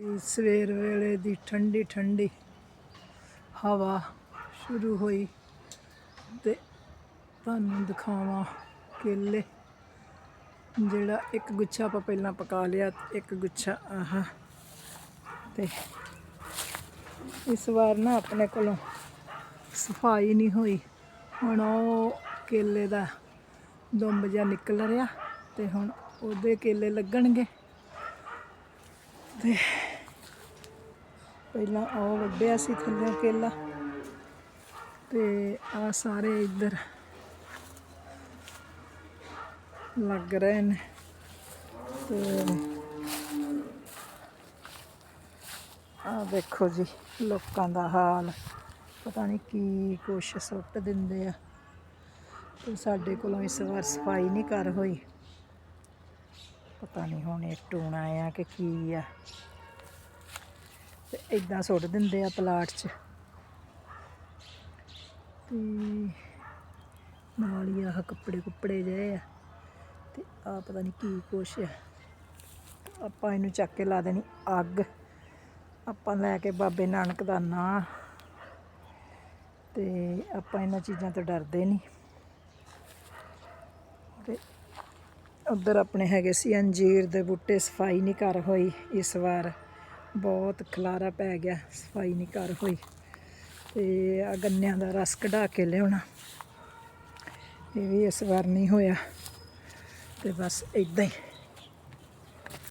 ਸਵੇਰ ਵੇਲੇ ਦੀ ਠੰਡੀ ਠੰਡੀ ਹਵਾ ਸ਼ੁਰੂ ਹੋਈ ਤੇ ਤੁਹਾਨੂੰ ਦਿਖਾਵਾਂ ਕੇਲੇ। ਜਿਹੜਾ ਇੱਕ ਗੁੱਛਾ ਆਪਾਂ ਪਹਿਲਾਂ ਪਕਾ ਲਿਆ, ਇੱਕ ਗੁੱਛਾ, ਆਹ। ਤੇ ਇਸ ਵਾਰ ਨਾ ਆਪਣੇ ਕੋਲੋਂ ਸਫ਼ਾਈ ਨਹੀਂ ਹੋਈ। ਹੁਣ ਉਹ ਕੇਲੇ ਦਾ ਦੁੰਬ ਜਿਹਾ ਨਿਕਲ ਰਿਹਾ ਤੇ ਹੁਣ ਉਹਦੇ ਕੇਲੇ ਲੱਗਣਗੇ। ਤੇ ਪਹਿਲਾਂ ਉਹ ਵੱਢਿਆ ਸੀ ਥੱਲੇ ਕੇਲਾ ਤੇ ਆ ਸਾਰੇ ਇੱਧਰ ਲੱਗ ਰਹੇ ਨੇ ਤੇ ਆ ਦੇਖੋ ਜੀ ਲੋਕਾਂ ਦਾ ਹਾਲ। ਪਤਾ ਨਹੀਂ ਕੀ ਕੁਛ ਸੁੱਟ ਦਿੰਦੇ ਆ। ਤੇ ਸਾਡੇ ਕੋਲੋਂ ਇਸ ਵਾਰ ਸਫ਼ਾਈ ਨਹੀਂ ਕਰ ਹੋਈ। ਪਤਾ ਨਹੀਂ ਹੁਣ ਇਹ ਟੂਣਾ ਆ ਕਿ ਕੀ ਆ। ਤੇ ਇਦਾਂ ਸੁੱਟ ਦਿੰਦੇ ਆ ਪਲਾਟ 'ਚ। ਤੇ ਨਾਲ ਹੀ ਆਹ ਕੱਪੜੇ ਕੁੱਪੜੇ ਜਿਹੇ ਆ। ਤੇ ਆ ਪਤਾ ਨਹੀਂ ਕੀ ਕੁਛ ਆ। ਆਪਾਂ ਇਹਨੂੰ ਚੱਕ ਕੇ ਲਾ ਦੇਣੀ ਅੱਗ। ਆਪਾਂ ਲੈ ਕੇ ਬਾਬੇ ਨਾਨਕ ਦਾ ਨਾਂ। ਤੇ ਆਪਾਂ ਇਹਨਾਂ ਚੀਜ਼ਾਂ ਤੋਂ ਡਰਦੇ ਨਹੀਂ। ਤੇ ਉੱਧਰ ਆਪਣੇ ਹੈਗੇ ਸੀ ਅੰਜੀਰ ਦੇ ਬੂਟੇ, ਸਫ਼ਾਈ ਨਹੀਂ ਕਰ ਹੋਈ ਇਸ ਵਾਰ। ਬਹੁਤ ਖਲਾਰਾ ਪੈ ਗਿਆ, ਸਫ਼ਾਈ ਨਹੀਂ ਕਰ ਹੋਈ। ਤੇ ਆ ਗੰਨਿਆਂ ਦਾ ਰਸ ਕਢਾ ਕੇ ਲਿਆਉਣਾ। ਇਹ ਵੀ ਇਸ ਵਾਰ ਨਹੀਂ ਹੋਇਆ। ਤੇ ਬਸ ਇਦਾਂ ਹੀ।